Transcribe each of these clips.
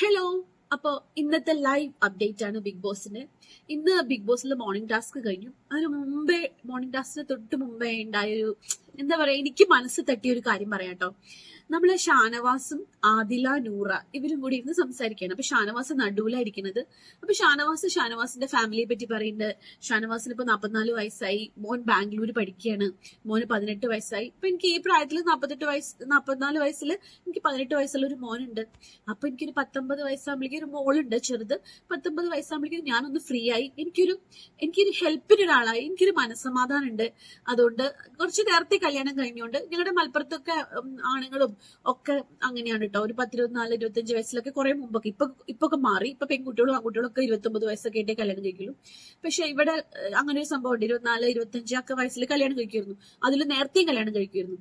Hello അപ്പോ ഇന്നത്തെ live update ആണ് ബിഗ് ബോസിന് ഇന്ന് ബിഗ് ബോസിൽ മോർണിംഗ് ടാസ്ക് കഴിഞ്ഞു. അതിന് മുമ്പേ മോർണിംഗ് ടാസ്കിന് തൊട്ട് മുമ്പേ ഉണ്ടായൊരു എന്താ പറയാ എനിക്ക് മനസ്സ് തട്ടിയ ഒരു കാര്യം പറയാട്ടോ. നമ്മൾ ഷാനവാസും ആദില നൂറ ഇവരും കൂടി ഇരുന്ന് സംസാരിക്കുകയാണ്. അപ്പൊ ഷാനവാസ് നടുവിലായിരിക്കുന്നത്. അപ്പൊ ഷാനവാസ് ഷാനവാസിന്റെ ഫാമിലിയെ പറ്റി പറയുന്നുണ്ട്. ഷാനവാസിന് ഇപ്പൊ നാപ്പത്തിനാല് വയസ്സായി. മോൻ ബാംഗ്ലൂർ പഠിക്കുകയാണ്. മോന് പതിനെട്ട് വയസ്സായി. ഇപ്പൊ എനിക്ക് ഈ പ്രായത്തിൽ നാപ്പത്തെട്ട് വയസ്സ് നാപ്പത്തിനാല് വയസ്സിൽ എനിക്ക് പതിനെട്ട് വയസ്സുള്ള ഒരു മോനുണ്ട്. അപ്പൊ എനിക്കൊരു പത്തൊമ്പത് വയസ്സാകുമ്പോഴേക്കും ഒരു മോളുണ്ട് ചെറുത്. പത്തൊമ്പത് വയസ്സാകുമ്പോഴേക്കും ഞാനൊന്ന് ഫ്രീ ആയി. എനിക്കൊരു എനിക്കൊരു ഹെൽപ്പിന് ഒരാളായി. എനിക്കൊരു മനസ്സമാധാനം ഉണ്ട് അതുകൊണ്ട് കുറച്ച് നേരത്തെ കല്യാണം കഴിഞ്ഞുകൊണ്ട് ഞങ്ങളുടെ മലപ്പുറത്തൊക്കെ ആണുങ്ങളും ഒക്കെ അങ്ങനെയാണ് കേട്ടോ ഒരു പത്തിരുപത്തിനാല് ഇരുപത്തഞ്ച് വയസ്സിലൊക്കെ കുറെ മുമ്പൊക്കെ ഇപ്പൊ ഇപ്പൊ ഒക്കെ മാറി. ഇപ്പൊ പെൺകുട്ടികളും ആൺകുട്ടികളും ഒക്കെ ഇരുപത്തൊമ്പത് വയസ്സൊക്കെ ആയിട്ടേ കല്യാണം കഴിക്കുള്ളൂ. പക്ഷെ ഇവിടെ അങ്ങനെ ഒരു സംഭവം ഉണ്ട് ഇരുപത്തിനാല് ഇരുപത്തഞ്ച് ഒക്കെ വയസ്സിൽ കല്യാണം കഴിക്കുമായിരുന്നു. അതിൽ നേരത്തെയും കല്യാണം കഴിക്കുമായിരുന്നു.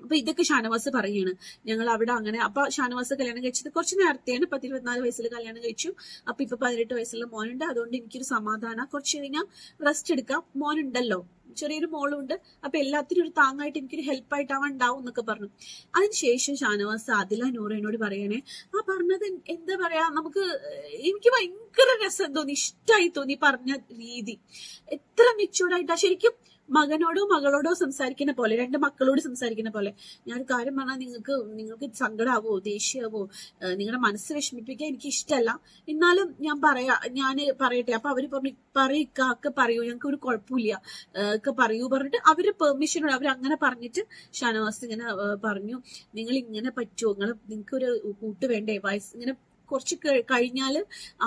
അപ്പൊ ഇതൊക്കെ ഷാനവാസ് പറയാണ് ഞങ്ങൾ അവിടെ അങ്ങനെ അപ്പൊ ഷാനവാസ് കല്യാണം കഴിച്ചത് കുറച്ച് നേരത്തെയാണ്. പത്ത് ഇരുപത്തിനാല് വയസ്സിൽ കല്യാണം കഴിച്ചു. അപ്പൊ ഇപ്പൊ പതിനെട്ട് വയസ്സുള്ള മോനുണ്ട്. അതുകൊണ്ട് എനിക്കൊരു സമാധാനം. കുറച്ച് കഴിഞ്ഞാൽ റെസ്റ്റ് എടുക്കാം. മോനുണ്ടല്ലോ. ചെറിയൊരു മോളും ഉണ്ട് അപ്പൊ എല്ലാത്തിനും ഒരു താങ്ങായിട്ട് എനിക്കൊരു ഹെൽപ്പ് ആയിട്ട് അവൻ ഉണ്ടാവും എന്നൊക്കെ പറഞ്ഞു. അതിനുശേഷം ഷാനവാസ് ആദില നൂറേനോട് പറയണേ ആ പറഞ്ഞത് എന്താ പറയാ നമുക്ക് എനിക്ക് ഭയങ്കര രസം തോന്നി ഇഷ്ടമായി തോന്നി പറഞ്ഞ രീതി. എത്ര മെച്ചൂർഡായിട്ടാ ശരിക്കും മകനോടോ മകളോടോ സംസാരിക്കുന്ന പോലെ രണ്ട് മക്കളോട് സംസാരിക്കുന്ന പോലെ ഞാൻ കാര്യം പറഞ്ഞാൽ നിങ്ങൾക്ക് നിങ്ങൾക്ക് സങ്കടാവോ ദേഷ്യമാവോ നിങ്ങളുടെ മനസ്സ് വിഷമിപ്പിക്കാൻ എനിക്ക് ഇഷ്ടമല്ല എന്നാലും ഞാൻ പറയാ ഞാൻ പറയട്ടെ. അപ്പൊ അവർ പറഞ്ഞു പറയിക്കാക്ക് പറയൂ ഞങ്ങൾക്ക് ഒരു കുഴപ്പമില്ല ഒക്കെ പറയൂ പറഞ്ഞിട്ട് അവർ പെർമിഷനോട് അവർ അങ്ങനെ പറഞ്ഞിട്ട് ഷാനവാസ് ഇങ്ങനെ പറഞ്ഞു നിങ്ങൾ ഇങ്ങനെ പറ്റുമോ നിങ്ങൾ നിങ്ങൾക്ക് ഒരു കൂട്ട് വേണ്ടേ? വയസ്സ് ഇങ്ങനെ കുറച്ച് കഴിഞ്ഞാൽ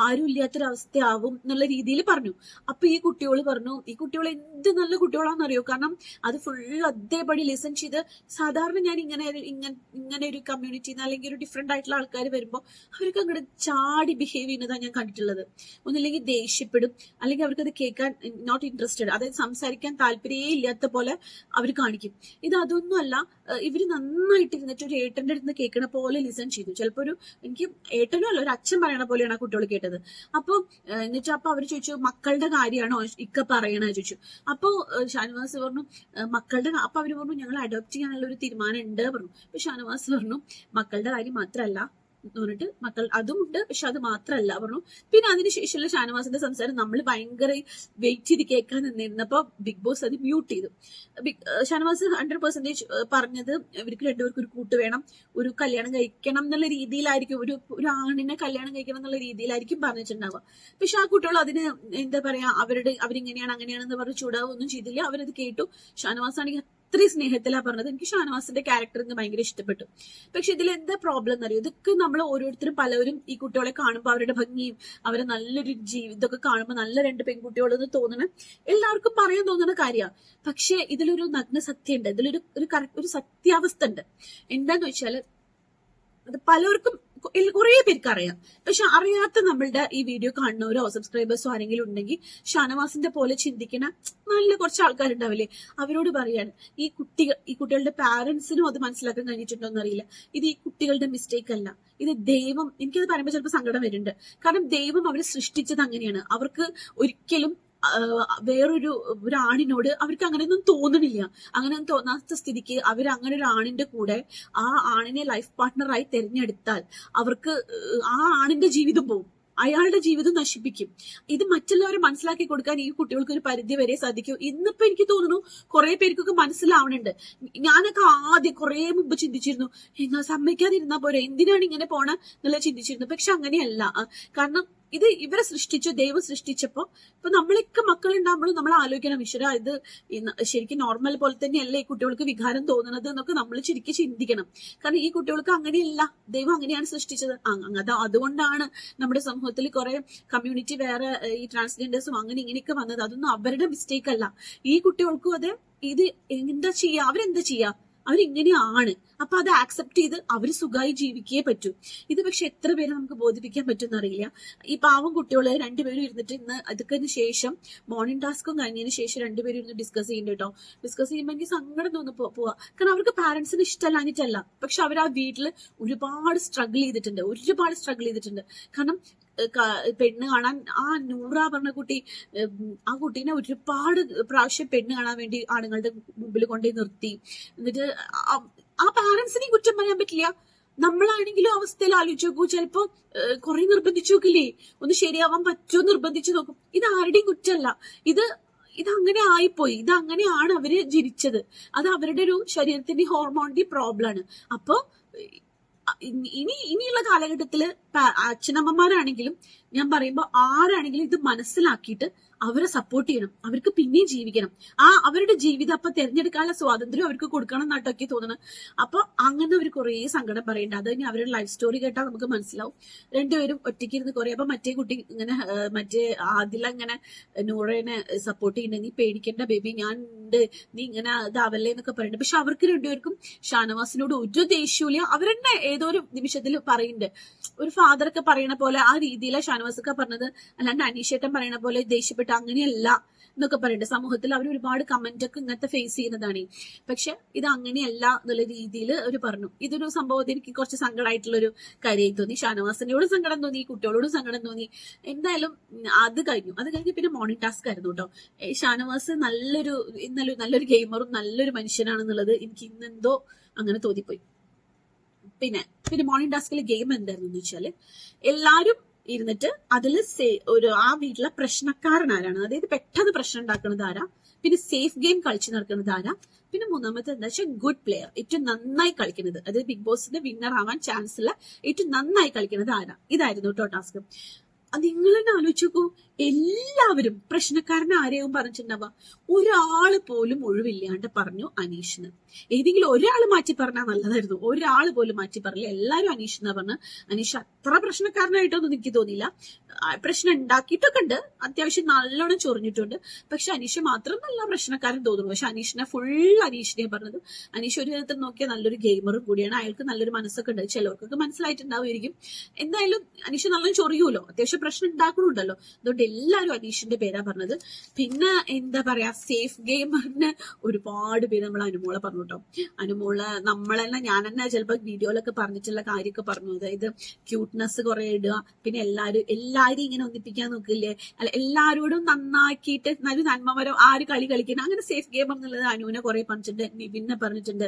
ആരും ഇല്ലാത്തൊരവസ്ഥയാവും എന്നുള്ള രീതിയിൽ പറഞ്ഞു. അപ്പൊ ഈ കുട്ടികൾ പറഞ്ഞു ഈ കുട്ടികൾ എന്ത് നല്ല കുട്ടികളാണെന്നറിയോ കാരണം അത് ഫുൾ അതേപടി ലിസൺ ചെയ്ത് സാധാരണ ഞാൻ ഇങ്ങനെ ഇങ്ങനെ ഒരു കമ്മ്യൂണിറ്റി അല്ലെങ്കിൽ ഒരു ഡിഫറെന്റ് ആയിട്ടുള്ള ആൾക്കാർ വരുമ്പോൾ അവർക്ക് അങ്ങോട്ട് ചാടി ബിഹേവ് ചെയ്യുന്നതാണ് ഞാൻ കണ്ടിട്ടുള്ളത്. ഒന്നില്ലെങ്കിൽ ദേഷ്യപ്പെടും അല്ലെങ്കിൽ അവർക്ക് അത് കേൾക്കാൻ നോട്ട് ഇൻട്രസ്റ്റഡ് അതായത് സംസാരിക്കാൻ താല്പര്യമേ ഇല്ലാത്ത പോലെ അവർ കാണിക്കും. ഇത് അതൊന്നുമല്ല അല്ല ഇവർ നന്നായിട്ട് ഇരുന്നിട്ട് ഒരു ഏട്ടന്റെ അടുത്ത് കേൾക്കണ പോലെ ലിസൺ ചെയ്തു. ചിലപ്പോ ഒരു എനിക്ക് ഏട്ടനും അല്ല ഒരു അച്ഛൻ പറയണ പോലെയാണ് ആ കുട്ടികൾ കേട്ടത്. അപ്പൊ ഏഹ് എന്നിട്ട് അപ്പൊ അവർ ചോദിച്ചു മക്കളുടെ കാര്യമാണോ ഇക്ക പറയണ ചോദിച്ചു. അപ്പൊ ഷാനുവാസ് പറഞ്ഞു മക്കളുടെ അപ്പൊ അവർ പറഞ്ഞു ഞങ്ങൾ അഡോപ്റ്റ് ചെയ്യാനുള്ള ഒരു തീരുമാനം ഉണ്ട് പറഞ്ഞു. അപ്പൊ ഷാനവാസ് പറഞ്ഞു മക്കളുടെ കാര്യം മാത്രമല്ല എന്ന് പറഞ്ഞിട്ട് മക്കൾ അതുമുണ്ട് പക്ഷെ അത് മാത്രമല്ല പറഞ്ഞു പിന്നെ അതിനുശേഷമുള്ള ഷാനവാസിന്റെ സംസാരം നമ്മൾ ഭയങ്കര വെയിറ്റ് ചെയ്ത് കേൾക്കാൻ നിന്നിരുന്നപ്പോ ബിഗ് ബോസ് അത് മ്യൂട്ട് ചെയ്തു. ബിഗ് ഷാനവാസ് ഹൺഡ്രഡ് പെർസെന്റേജ് പറഞ്ഞത് ഇവർക്ക് രണ്ടുപേർക്കും ഒരു കൂട്ട് വേണം ഒരു കല്യാണം കഴിക്കണം എന്നുള്ള രീതിയിലായിരിക്കും ഒരു ഒരു ആണിനെ കല്യാണം കഴിക്കണം എന്നുള്ള രീതിയിലായിരിക്കും പറഞ്ഞിട്ടുണ്ടാവുക. പക്ഷെ ആ കുട്ടികൾ അതിന് എന്താ പറയാ അവരുടെ അവരിങ്ങനെയാണ് അങ്ങനെയാണെന്ന് പറഞ്ഞ് ചൂടാവുക ഒന്നും ചെയ്തില്ല. അവരത് കേട്ടു. ഷാനവാസ് ആണെങ്കിൽ അത്രയും സ്നേഹത്തിലാ പറഞ്ഞത്. എനിക്ക് ഷാനവാസിന്റെ ക്യാരക്ടർ ഇന്ന് ഭയങ്കര ഇഷ്ടപ്പെട്ടു. പക്ഷെ ഇതിൽ എന്താ പ്രോബ്ലം എന്നറിയോ ഇതൊക്കെ നമ്മൾ ഓരോരുത്തരും പലവരും ഈ കുട്ടികളെ കാണുമ്പോൾ അവരുടെ ഭംഗിയും അവരെ നല്ലൊരു ജീവിതമൊക്കെ കാണുമ്പോൾ നല്ല രണ്ട് പെൺകുട്ടികളെന്ന് തോന്നണ എല്ലാവർക്കും പറയാൻ തോന്നുന്ന കാര്യമാണ് പക്ഷെ ഇതിലൊരു നഗ്ന സത്യമുണ്ട് ഇതിലൊരു ഒരു കറക്റ്റ് ഒരു സത്യാവസ്ഥ ഉണ്ട് എന്താന്ന് വെച്ചാൽ അത് പലർക്കും കുറെ പേർക്ക് അറിയാം. പക്ഷെ അറിയാത്ത നമ്മളുടെ ഈ വീഡിയോ കാണുന്നവരോ സബ്സ്ക്രൈബേഴ്സോ ആരെങ്കിലും ഉണ്ടെങ്കിൽ ഷാനവാസിന്റെ പോലെ ചിന്തിക്കണ നല്ല കുറച്ച് ആൾക്കാരുണ്ടാവില്ലേ? അവരോട് പറയാണ് ഈ കുട്ടികൾ ഈ കുട്ടികളുടെ പാരന്റ്സിനും അത് മനസ്സിലാക്കാൻ കഴിഞ്ഞിട്ടുണ്ടോ എന്നറിയില്ല. ഇത് ഈ കുട്ടികളുടെ മിസ്റ്റേക്ക് അല്ല. ഇത് ദൈവം എനിക്കത് പറയുമ്പോൾ ചിലപ്പോൾ സങ്കടം വരുന്നുണ്ട്. കാരണം ദൈവം അവരെ സൃഷ്ടിച്ചത് അങ്ങനെയാണ്. അവർക്ക് ഒരിക്കലും വേറൊരു ഒരു ആണിനോട് അവർക്ക് അങ്ങനെയൊന്നും തോന്നണില്ല. അങ്ങനെ തോന്നാത്ത സ്ഥിതിക്ക് അവർ അങ്ങനെ ഒരു ആണിന്റെ കൂടെ ആ ആണിനെ ലൈഫ് പാർട്ട്ണറായി തിരഞ്ഞെടുത്താൽ അവർക്ക് ആ ആണിന്റെ ജീവിതം പോകും അയാളുടെ ജീവിതം നശിപ്പിക്കും. ഇത് മറ്റുള്ളവരെ മനസ്സിലാക്കി കൊടുക്കാൻ ഈ കുട്ടികൾക്ക് ഒരു പരിധി വരെ സാധിക്കും. ഇന്നിപ്പോ എനിക്ക് തോന്നുന്നു കുറെ പേർക്കൊക്കെ മനസ്സിലാവണുണ്ട്. ഞാനൊക്കെ ആദ്യം കുറെ മുമ്പ് ചിന്തിച്ചിരുന്നു എന്നാ സമ്മതിക്കാതിരുന്നാ പോരെ എന്തിനാണ് ഇങ്ങനെ പോണ എന്നുള്ള ചിന്തിച്ചിരുന്നു. പക്ഷെ അങ്ങനെയല്ല. കാരണം ഇത് ഇവരെ സൃഷ്ടിച്ചു ദൈവം സൃഷ്ടിച്ചപ്പോ ഇപ്പൊ നമ്മളൊക്കെ മക്കൾ ഉണ്ടാകുമ്പോഴും നമ്മൾ ആലോചിക്കണം ഈശ്വര ഇത് ശരിക്കും നോർമൽ പോലെ തന്നെയല്ലേ ഈ കുട്ടികൾക്ക് വികാരം തോന്നുന്നത് എന്നൊക്കെ നമ്മൾ ശരിക്കും ചിന്തിക്കണം. കാരണം ഈ കുട്ടികൾക്ക് അങ്ങനെയല്ല ദൈവം അങ്ങനെയാണ് സൃഷ്ടിച്ചത്. അത് അതുകൊണ്ടാണ് നമ്മുടെ സമൂഹത്തിൽ കുറെ കമ്മ്യൂണിറ്റി വേറെ ഈ ട്രാൻസ്ജെൻഡേഴ്സും അങ്ങനെ ഇങ്ങനെയൊക്കെ വന്നത്. അതൊന്നും അവരുടെ മിസ്റ്റേക്ക് അല്ല. ഈ കുട്ടികൾക്കും അത് ഇത് എന്താ ചെയ്യാ? അവരെന്താ ചെയ്യാ? അവരിങ്ങനെയാണ്. അപ്പൊ അത് ആക്സെപ്റ്റ് ചെയ്ത് അവർ സുഖമായി ജീവിക്കേ പറ്റൂ. ഇത് പക്ഷെ എത്ര പേരെ നമുക്ക് ബോധിപ്പിക്കാൻ പറ്റുമെന്ന് അറിയില്ല ഈ പാവം കുട്ടികളെ രണ്ടുപേരും ഇരുന്നിട്ട് ഇന്ന് അതൊക്കെ ശേഷം മോർണിംഗ് ടാസ്കും കഴിഞ്ഞതിന് ശേഷം രണ്ടുപേരും ഇരുന്ന് ഡിസ്കസ് ചെയ്യുന്നുണ്ട് കേട്ടോ. ഡിസ്കസ് ചെയ്യുമ്പോൾ എനിക്ക് സങ്കടം തോന്നി പോവാ. കാരണം അവർക്ക് പാരന്റ്സിന് ഇഷ്ടമല്ലാഞ്ഞിട്ടല്ല. പക്ഷെ അവർ ആ വീട്ടിൽ ഒരുപാട് സ്ട്രഗിൾ ചെയ്തിട്ടുണ്ട്. ഒരുപാട് സ്ട്രഗിൾ ചെയ്തിട്ടുണ്ട്. കാരണം പെണ്ണ് കാണാൻ ആ നൂറ പറഞ്ഞ കുട്ടി ആ കുട്ടീനെ ഒരുപാട് പ്രാവശ്യം പെണ്ണ് കാണാൻ വേണ്ടി ആണുങ്ങളുടെ മുമ്പിൽ കൊണ്ടുപോയി നിർത്തി. എന്നിട്ട് ആ- പാരന്റ്സിനെ കുറ്റം പറയാൻ പറ്റില്ല. നമ്മളാണെങ്കിലും അവസ്ഥയിൽ ആലോചിച്ച് നോക്കൂ ചിലപ്പോ കുറെ നിർബന്ധിച്ചു നോക്കില്ലേ ഒന്ന് ശരിയാവാൻ പറ്റുമോ നിർബന്ധിച്ചു നോക്കും. ഇത് ആരുടെയും കുറ്റമല്ല. ഇത് ഇത് അങ്ങനെ ആയിപ്പോയി. ഇത് അങ്ങനെയാണ് അവർ ജനിച്ചത്. അത് അവരുടെ ഒരു ശരീരത്തിന്റെ ഹോർമോണിന്റെ പ്രോബ്ലം ആണ്. അപ്പൊ ഇനി ഇനി- ഇനിയുള്ള കാലഘട്ടത്തിൽ അച്ഛനമ്മമാരാണെങ്കിലും ഞാൻ പറയുമ്പോൾ ആരാണെങ്കിലും ഇത് മനസ്സിലാക്കിയിട്ട് അവരെ സപ്പോർട്ട് ചെയ്യണം. അവർക്ക് പിന്നെയും ജീവിക്കണം. ആ അവരുടെ ജീവിതം അപ്പൊ തിരഞ്ഞെടുക്കാനുള്ള സ്വാതന്ത്ര്യം അവർക്ക് കൊടുക്കണം എന്നാട്ടൊക്കെ തോന്നുന്നത് അപ്പൊ അങ്ങനെ അവർ കുറേ സങ്കടം പറയണ്ട. അത് ഇനി അവരുടെ ലൈഫ് സ്റ്റോറി കേട്ടാൽ നമുക്ക് മനസ്സിലാവും. രണ്ടുപേരും ഒറ്റയ്ക്ക് ഇരുന്ന് കുറേ അപ്പൊ മറ്റേ കുട്ടി ഇങ്ങനെ മറ്റേ ആദില ഇങ്ങനെ നൂറേനെ സപ്പോർട്ട് ചെയ്യണ്ട. നീ പേടിക്കേണ്ട ബേബി ഞാൻ ഉണ്ട് നീ ഇങ്ങനെ ഇതാവല്ലേ എന്നൊക്കെ പറയുന്നുണ്ട് പക്ഷെ അവർക്ക് രണ്ടുപേർക്കും ഷാനവാസിനോട് ഒരു ദേഷ്യമില്ല അവരെന്നെ ഏതോ ഒരു നിമിഷത്തിൽ പറയുന്നുണ്ട് ഒരു ഫാദർ ഒക്കെ പറയണ പോലെ ആ രീതിയിലാണ് ഷാനവാസ് ഒക്കെ പറഞ്ഞത്. അല്ലാണ്ട് അനീഷേട്ടൻ പറയണ പോലെ ദേഷ്യപ്പെട്ട് അങ്ങനെയല്ല എന്നൊക്കെ പറയുന്നുണ്ട് സമൂഹത്തിൽ അവർ ഒരുപാട് കമന്റ് ഒക്കെ ഇങ്ങനത്തെ ഫേസ് ചെയ്യുന്നതാണ്. പക്ഷെ ഇത് അങ്ങനെയല്ല എന്നുള്ള രീതിയിൽ അവർ പറഞ്ഞു. ഇതൊരു സംഭവത്തിൽ എനിക്ക് കുറച്ച് സങ്കടമായിട്ടുള്ള ഒരു കാര്യമായി തോന്നി. ഷാനവാസിനോടും സങ്കടം തോന്നി കുട്ടികളോടും സങ്കടം തോന്നി. എന്തായാലും അത് കഴിഞ്ഞു. അത് കഴിഞ്ഞ് പിന്നെ മോർണിംഗ് ടാസ്ക് ആയിരുന്നു കേട്ടോ ഷാനവാസ് നല്ലൊരു ഇന്നലെ നല്ലൊരു ഗെയിമറും നല്ലൊരു മനുഷ്യനാണെന്നുള്ളത് എനിക്ക് ഇന്നെന്തോ അങ്ങനെ തോന്നിപ്പോയി. പിന്നെ പിന്നെ മോർണിംഗ് ടാസ്കിലെ ഗെയിം എന്തായിരുന്നു എന്ന് വെച്ചാൽ എല്ലാരും ഇരുന്നിട്ട് അതിൽ ഒരു ആ വീട്ടിലെ പ്രശ്നക്കാരൻ ആരാണ് അതായത് പെട്ടെന്ന് പ്രശ്നം ഉണ്ടാക്കുന്നത് ആരാ? പിന്നെ സേഫ് ഗെയിം കളിച്ചു നടക്കുന്നത് ആരാ? പിന്നെ മൂന്നാമത്തെ എന്താ വെച്ചാൽ ഗുഡ് പ്ലെയർ ഏറ്റവും നന്നായി കളിക്കുന്നത് അതായത് ബിഗ് ബോസിന്റെ വിന്നർ ആവാൻ ചാൻസ് ഉള്ള ഏറ്റവും നന്നായി കളിക്കുന്നത് ആരാ? ഇതായിരുന്നു കേട്ടോ ടാസ്ക് നിങ്ങൾ തന്നെ ആലോചിച്ചു എല്ലാവരും പ്രശ്നക്കാരനാരെയും പറഞ്ഞിട്ടുണ്ടാവുക? ഒരാൾ പോലും ഒഴിവില്ലാണ്ട് പറഞ്ഞു അനീഷിന്. ഏതെങ്കിലും ഒരാൾ മാറ്റി പറഞ്ഞാൽ നല്ലതായിരുന്നു. ഒരാൾ പോലും മാറ്റി പറഞ്ഞില്ല. എല്ലാരും അനീഷ് എന്നാ പറഞ്ഞു. അനീഷ് അത്ര പ്രശ്നക്കാരനായിട്ടൊന്നും എനിക്ക് തോന്നിയില്ല. പ്രശ്നം ഉണ്ടാക്കിയിട്ടൊക്കെ ഉണ്ട്. അത്യാവശ്യം നല്ലോണം ചൊറിഞ്ഞിട്ടുണ്ട്. പക്ഷെ അനീഷ് മാത്രം നല്ല പ്രശ്നക്കാരൻ തോന്നുന്നു. പക്ഷെ അനീഷിനെ ഫുൾ അനീഷിനെ പറഞ്ഞത്. അനീഷ് ഒരു വിധത്തിൽ നോക്കിയാൽ നല്ലൊരു ഗെയിമറും കൂടിയാണ്. അയാൾക്ക് നല്ലൊരു മനസ്സൊക്കെ ഉണ്ട്. ചിലവർക്കൊക്കെ മനസ്സിലായിട്ടുണ്ടാവുമായിരിക്കും. എന്തായാലും അനീഷ് നല്ലോണം ചൊറിയൂലോ. അത്യാവശ്യം പ്രശ്നം ഉണ്ടാക്കണുണ്ടല്ലോ. അതുകൊണ്ട് എല്ലാവരും അനീഷിന്റെ പേരാ പറഞ്ഞത്. പിന്നെ എന്താ പറയാ സേഫ് ഗെയിമറിന് ഒരുപാട് പേര് നമ്മൾ അനുമോളെ പറഞ്ഞു കേട്ടോ. അനുമോൾ നമ്മളെല്ലാം ഞാൻ തന്നെ ചിലപ്പോൾ വീഡിയോയിലൊക്കെ പറഞ്ഞിട്ടുള്ള കാര്യമൊക്കെ പറഞ്ഞു. അതായത് ക്യൂട്ട്നെസ് കുറെ ഇടുക. പിന്നെ എല്ലാവരും എല്ലാവരും ഇങ്ങനെ ഒന്നിപ്പിക്കാൻ നോക്കില്ലേ? അല്ല എല്ലാവരോടും നന്നാക്കിയിട്ട് നല്ല നന്മമരം ആര് കളി കളിക്കണം. അങ്ങനെ സേഫ് ഗെയിം എന്നുള്ളത് അനുവിനെ കുറെ പറഞ്ഞിട്ടുണ്ട് നിവിനെ പറഞ്ഞിട്ടുണ്ട്.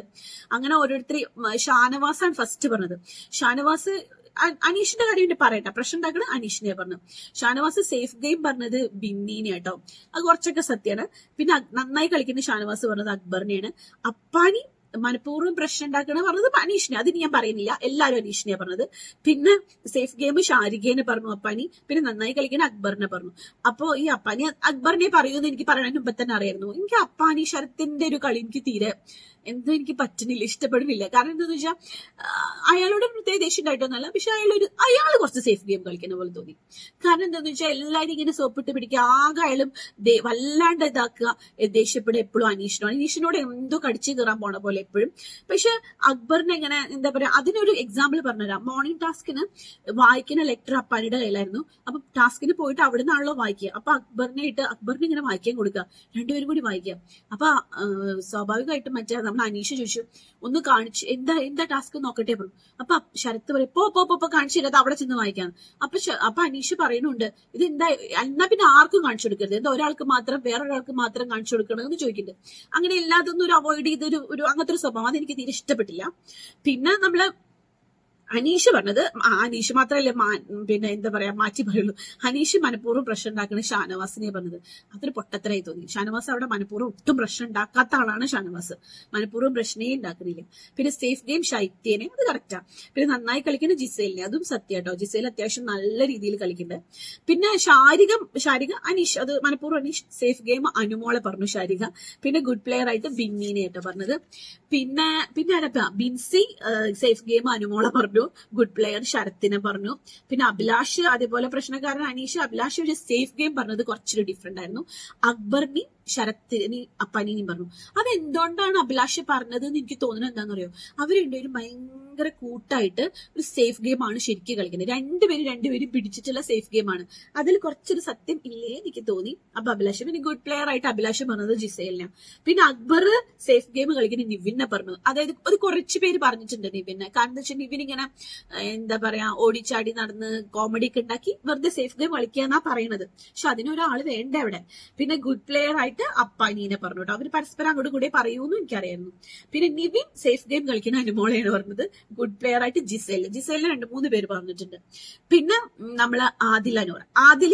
അങ്ങനെ ഓരോരുത്തരെയും ഷാനവാസാണ് ഫസ്റ്റ് പറഞ്ഞത്. ഷാനവാസ് അനീഷിന്റെ കാര്യം വേണ്ടി പറയട്ടെ. പ്രശ്നം ഉണ്ടാക്കണ അനീഷിനെ പറഞ്ഞു. ഷാനവാസ് സേഫ് ഗെയിം പറഞ്ഞത് ബിന്നീനെ കേട്ടോ അത് കുറച്ചൊക്കെ സത്യമാണ്. പിന്നെ നന്നായി കളിക്കുന്ന ഷാനവാസ് പറഞ്ഞത് അക്ബറിനെയാണ്. അപ്പാനി മനഃപൂർവം പ്രശ്നം ഉണ്ടാക്കണ പറഞ്ഞത് അനീഷിനെ അതിന് ഞാൻ പറയുന്നില്ല. എല്ലാവരും അനീഷിനെ പറഞ്ഞത്. പിന്നെ സേഫ് ഗെയിം ഷാരിഖേനെ പറഞ്ഞു അപ്പാനി. പിന്നെ നന്നായി കളിക്കുന്ന അക്ബറിനെ പറഞ്ഞു. അപ്പോ ഈ അപ്പാനി അക്ബറിനെ പറയുമെന്ന് എനിക്ക് പറയണതിന് മുമ്പ് തന്നെ അറിയായിരുന്നു. എനിക്ക് അപ്പാനി ശരത്തിന്റെ ഒരു കളി എനിക്ക് തീരെ എന്തോ എനിക്ക് പറ്റുന്നില്ല ഇഷ്ടപ്പെടുന്നില്ല. കാരണം എന്താന്ന് വെച്ചാൽ അയാളോട് പ്രത്യേക ദേഷ്യം ഉണ്ടായിട്ടൊന്നല്ല പക്ഷെ അയാളൊരു അയാൾ കുറച്ച് സേഫ് ഗെയിം കളിക്കുന്ന പോലെ തോന്നി. കാരണം എന്താന്ന് വെച്ചാൽ എല്ലാവരും ഇങ്ങനെ സോപ്പിട്ട് പിടിക്കുക. ആകെ അയാളും വല്ലാണ്ട് ഇതാക്കുക. ദേഷ്യപ്പെടുക എപ്പോഴും അനീഷിനോട്. അനീഷിനോട് എന്തോ കടിച്ചു കയറാൻ പോണ പോലെ എപ്പോഴും. പക്ഷെ അക്ബറിനെ ഇങ്ങനെ എന്താ പറയാ അതിനൊരു എക്സാമ്പിൾ പറഞ്ഞുതരാം. മോർണിംഗ് ടാസ്കിന് വായിക്കുന്ന ലെറ്റർ അപ്പാനിയുടെ കയ്യിലായിരുന്നു. അപ്പൊ ടാസ്കിന് പോയിട്ട് അവിടെ നിന്നാണല്ലോ വായിക്കുക. അപ്പൊ അക്ബറിനെ ഇട്ട് അക്ബറിന് ഇങ്ങനെ വായിക്കാൻ കൊടുക്കുക. രണ്ടുപേരും കൂടി വായിക്കുക. അപ്പൊ സ്വാഭാവികമായിട്ടും മറ്റേ നമ്മൾ അനീഷ് ചോദിച്ചു ഒന്ന് കാണിച്ചു എന്താ എന്താ ടാസ്ക് നോക്കട്ടെ? പറഞ്ഞു. അപ്പൊ അപ് ശരത്ത് പറയും ഇപ്പൊ ഇപ്പൊ പോ, പോ കാണിച്ചു തരാം. അവിടെ ചെന്ന് വായിക്കാം അപ്പൊ അപ്പൊ അനീഷ് പറയുന്നുണ്ട് ഇത് എന്താ എന്നാ പിന്നെ ആർക്കും കാണിച്ചു കൊടുക്കരുത്. എന്താ ഒരാൾക്ക് മാത്രം വേറൊരാൾക്ക് മാത്രം കാണിച്ചു കൊടുക്കണം എന്ന് ചോദിക്കുന്നുണ്ട്. അങ്ങനെ എല്ലാതൊന്നും ഒരു അവോയ്ഡ് ചെയ്തൊരു ഒരു അങ്ങനത്തെ ഒരു സ്വഭാവം അതെനിക്ക് തീരെ ഇഷ്ടപ്പെട്ടില്ല. പിന്നെ നമ്മൾ അനീഷ് പറഞ്ഞത് അനീഷ് മാത്രമല്ല പിന്നെ എന്താ പറയാ മാറ്റി പറയുള്ളൂ. അനീഷ് മനഃപൂർവം പ്രശ്നം ഉണ്ടാക്കുന്ന ഷാനവാസിനെ പറഞ്ഞത്. അതൊരു പൊട്ടത്തരായി തോന്നി. ഷാനവാസ് അവിടെ മനഃപൂർവം ഒട്ടും പ്രശ്നം ഉണ്ടാക്കാത്ത ആളാണ് ഷാനവാസ്. മനഃപൂർവം പ്രശ്നേ ഉണ്ടാക്കുന്നില്ല പിന്നെ സേഫ് ഗെയിം ശൈത്യനെ അത് കറക്റ്റാ പിന്നെ നന്നായി കളിക്കുന്ന ജിസേലിനെ അതും സത്യം കേട്ടോ ജിസേൽ അത്യാവശ്യം നല്ല രീതിയിൽ കളിക്കുന്നുണ്ട്. പിന്നെ ശാരികം ശാരിക അനീഷ് അത് മനഃപൂർവം അനീഷ് സേഫ് ഗെയിം അനുമോളെ പറഞ്ഞു ശാരിക. പിന്നെ ഗുഡ് പ്ലെയർ ആയിട്ട് ബിന്നീനെ കേട്ടോ പറഞ്ഞത്. പിന്നെ പിന്നെ ബിൻസി സേഫ് ഗെയിം അനുമോളെ പറഞ്ഞു. ഗുഡ് പ്ലെയർ ശരത്തിനെ പറഞ്ഞു. പിന്നെ അഭിലാഷ് അതേപോലെ പ്രശ്നക്കാരൻ അനീഷ്. അഭിലാഷ് ഒരു സേഫ് ഗെയിം പറഞ്ഞത് കുറച്ചൊരു ഡിഫറെന്റ് ആയിരുന്നു. അക്ബറിനെയും ശരത്തിനെ അപ്പാനിനെയും പറഞ്ഞു. അത് എന്തുകൊണ്ടാണ് അഭിലാഷ് പറഞ്ഞത് എന്ന് എനിക്ക് തോന്നുന്നത് എന്താണെന്ന് അറിയോ രണ്ടുപേരും ഭയങ്കര കൂട്ടായിട്ട് ഒരു സേഫ് ഗെയിം ആണ് ശരിക്കും കളിക്കുന്നത്. രണ്ടുപേരും രണ്ടുപേരും പിടിച്ചിട്ടുള്ള സേഫ് ഗെയിം ആണ്. അതിൽ കുറച്ചൊരു സത്യം ഇല്ലേ എനിക്ക് തോന്നി. അപ്പൊ അഭിലാഷം പിന്നെ ഗുഡ് പ്ലെയർ ആയിട്ട് അഭിലാഷം പറഞ്ഞത് ജിസേലിനെ. പിന്നെ അക്ബർ സേഫ് ഗെയിം കളിക്കുന്ന നിവിനെ പറഞ്ഞു. അതായത് ഒരു കുറച്ച് പേര് പറഞ്ഞിട്ടുണ്ട് നിവിനെ. കാരണം വെച്ചാൽ നിവിൻ ഇങ്ങനെ എന്താ പറയാ ഓടിച്ചാടി നടന്ന് കോമഡി ഒക്കെ ഉണ്ടാക്കി വെറുതെ സേഫ് ഗെയിം കളിക്കാന്നാ പറയണത്. പക്ഷെ അതിനൊരാൾ വേണ്ട അവിടെ. പിന്നെ ഗുഡ് പ്ലെയർ ആയിട്ട് അപ്പാനീനെ പറഞ്ഞു കേട്ടോ. അവർ പരസ്പരം അങ്ങോട്ട് കൂടെ പറയൂന്നും എനിക്കറിയായിരുന്നു. പിന്നെ നിവിൻ സേഫ് ഗെയിം കളിക്കുന്ന അനുമോളയാണ് പറഞ്ഞത്. ഗുഡ് പ്ലെയർ ആയിട്ട് ജിസേൽ ജിസേലിന് രണ്ട് മൂന്ന് പേര് പറഞ്ഞിട്ടുണ്ട്. പിന്നെ നമ്മൾ ആദിലനൂർ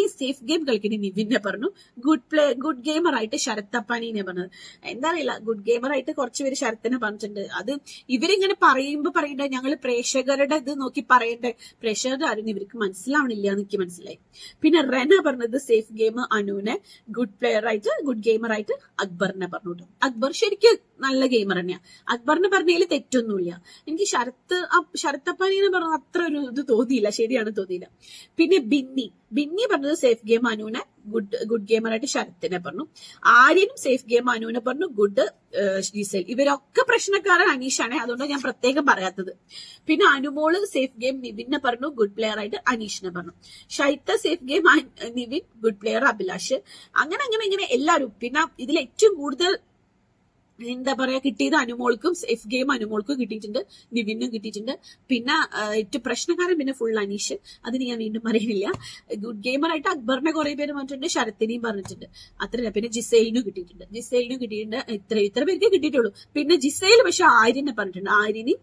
ഈ സേഫ് ഗെയിം കളിക്കുന്ന നിവിനെ പറഞ്ഞു. ഗുഡ് പ്ലേ ഗുഡ് ഗെയിമർ ആയിട്ട് ശരത് അപ്പാനിനെ പറഞ്ഞത് എന്താ അറിയില്ല ഗുഡ് ഗെയിമർ ആയിട്ട് കുറച്ച് പേര് ശരത്തിനെ പറഞ്ഞിട്ടുണ്ട്. അത് ഇവരിങ്ങനെ പറയുമ്പോ പറയണ്ടേ ഞങ്ങൾ പ്രേക്ഷകരുടെ ഇത് നോക്കി പറയണ്ടേ? പ്രേക്ഷകരുടെ ആരും ഇവർക്ക് മനസ്സിലാവണില്ല എനിക്ക് മനസ്സിലായി. പിന്നെ റെന പറഞ്ഞത് സേഫ് ഗെയിം അനുവിനെ ഗുഡ് പ്ലെയർ ആയിട്ട് ഗുഡ് ഗെയിമർ ആയിട്ട് അക്ബറിനെ പറഞ്ഞു അക്ബർ ശരിക്കും നല്ല ഗെയിമർ തന്നെയാ. അക്ബറിനെ പറഞ്ഞതിൽ തെറ്റൊന്നുമില്ല. എനിക്ക് ശരത്ത് ശരത്തപ്പനീനെ പറഞ്ഞത് അത്ര ഒരു ഇത് തോന്നിയില്ല. ശരിയാണ് തോന്നിയില്ല. പിന്നെ ബിന്നി. ബിന്നി പറഞ്ഞത് സേഫ് ഗെയിം അനുവിനെ ഗുഡ് ഗുഡ് ഗെയിമറായിട്ട് ശരത്തിനെ പറഞ്ഞു. ആര്യനും സേഫ് ഗെയിം അനുവിനെ പറഞ്ഞു ഗുഡ് ജിസേൽ. ഇവരൊക്കെ പ്രശ്നക്കാരൻ അനീഷാണ്. അതുകൊണ്ട് ഞാൻ പ്രത്യേകം പറയാത്തത്. പിന്നെ അനുമോൾ സേഫ് ഗെയിം നിവിനെ പറഞ്ഞു ഗുഡ് പ്ലെയർ ആയിട്ട് അനീഷിനെ പറഞ്ഞു. ഷൈത്ത safe game Nivin good player Abhilash. അങ്ങനെ അങ്ങനെ ഇങ്ങനെ എല്ലാവരും. പിന്നെ ഇതിൽ ഏറ്റവും കൂടുതൽ എന്താ പറയാ കിട്ടിയത് അനുമോൾക്കും സേഫ് ഗെയിം അനുമോൾക്കും കിട്ടിയിട്ടുണ്ട് നിവിനും കിട്ടിയിട്ടുണ്ട്. പിന്നെ ഏറ്റവും പ്രശ്നക്കാരൻ പിന്നെ ഫുൾ അനീഷ്. അതിന് ഞാൻ വീണ്ടും പറയുന്നില്ല. ഗുഡ് ഗെയിമർ ആയിട്ട് അക്ബറിനെ കുറെ പേര് പറഞ്ഞിട്ടുണ്ട് ശരത്തിനെയും പറഞ്ഞിട്ടുണ്ട്. അത്ര പിന്നെ ജിസൈലിനും കിട്ടിയിട്ടുണ്ട്. ജിസൈലിനും കിട്ടിയിട്ടുണ്ട് ഇത്ര ഇത്ര പേർക്ക് കിട്ടിയിട്ടുള്ളൂ. പിന്നെ ജിസൈൽ പക്ഷെ ആര്യനെ പറഞ്ഞിട്ടുണ്ട്. ആര്യനെയും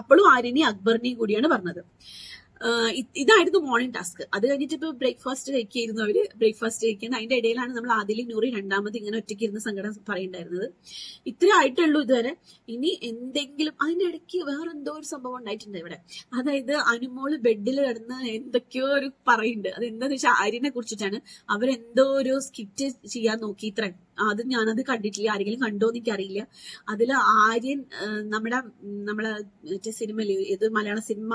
അപ്പോഴും ആര്യനെയും അക്ബറിനെയും കൂടിയാണ് പറഞ്ഞത്. ഇതായിരുന്നു മോർണിംഗ് ടാസ്ക് അത് കഴിഞ്ഞിട്ട് ഇപ്പൊ ബ്രേക്ക്ഫാസ്റ്റ് കഴിക്കായിരുന്നു അവർ. ബ്രേക്ക്ഫാസ്റ്റ് കഴിക്കുന്നത് അതിന്റെ ഇടയിലാണ് നമ്മൾ ആദിലി നൂറി രണ്ടാമത് ഇങ്ങനെ ഒറ്റയ്ക്ക് ഇരുന്ന് സങ്കടം പറയണ്ടായിരുന്നത് ഇത്ര ആയിട്ടുള്ളൂ ഇതുവരെ. ഇനി എന്തെങ്കിലും അതിന്റെ ഇടയ്ക്ക് വേറെ എന്തോ ഒരു സംഭവം ഉണ്ടായിട്ടുണ്ട് ഇവിടെ. അതായത് അനുമോൾ ബെഡിൽ കിടന്ന് എന്തൊക്കെയോ ഒരു പറയുന്നുണ്ട്. അത് എന്താന്ന് വെച്ചാൽ ആര്യനെ കുറിച്ചിട്ടാണ്. അവരെന്തോ ഒരു സ്കിറ്റ് ചെയ്യാൻ നോക്കി ഇത്ര അത് ഞാനത് കണ്ടിട്ടില്ല. ആരെങ്കിലും കണ്ടോ എന്ന് എനിക്കറിയില്ല. അതിൽ ആര്യൻ നമ്മുടെ നമ്മളെ സിനിമയിൽ ഇത് മലയാള സിനിമ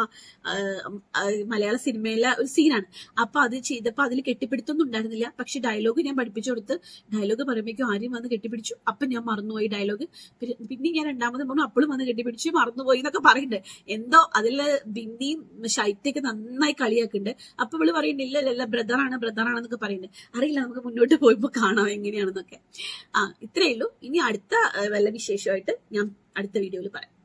മലയാള സിനിമയിലെ ഒരു സീനാണ്. അപ്പൊ അത് ചെയ്തപ്പോ അതിൽ കെട്ടിപ്പിടുത്തൊന്നും ഉണ്ടായിരുന്നില്ല. പക്ഷെ ഡയലോഗ് ഞാൻ പഠിപ്പിച്ചു കൊടുത്ത് ഡയലോഗ് പറയുമ്പോഴേക്കും ആര്യം വന്ന് കെട്ടിപ്പിടിച്ചു. അപ്പൊ ഞാൻ മറന്നുപോയി ഡയലോഗ്. പിന്നെ പിന്നെ ഞാൻ രണ്ടാമത് പറഞ്ഞു അപ്പോഴും വന്ന് കെട്ടിപ്പിടിച്ചു മറന്നുപോയി എന്നൊക്കെ പറയുന്നുണ്ട് എന്തോ അതിൽ ബിന്നിയും ശൈത്യൊക്കെ നന്നായി കളിയാക്കുന്നുണ്ട് അപ്പൊ ഇവൾ പറയുന്നുണ്ട് ഇല്ല ഇല്ല ബ്രദറാണ് ബ്രദറാണെന്നൊക്കെ പറയുന്നുണ്ട് അറിയില്ല നമുക്ക് മുന്നോട്ട് പോയപ്പോ കാണാം എങ്ങനെയാണെന്നൊക്കെ. ആ ഇത്രയേ ഉള്ളൂ. ഇനി അടുത്ത വല്ല വിശേഷമായിട്ട് ഞാൻ അടുത്ത വീഡിയോയിൽ പറയാം.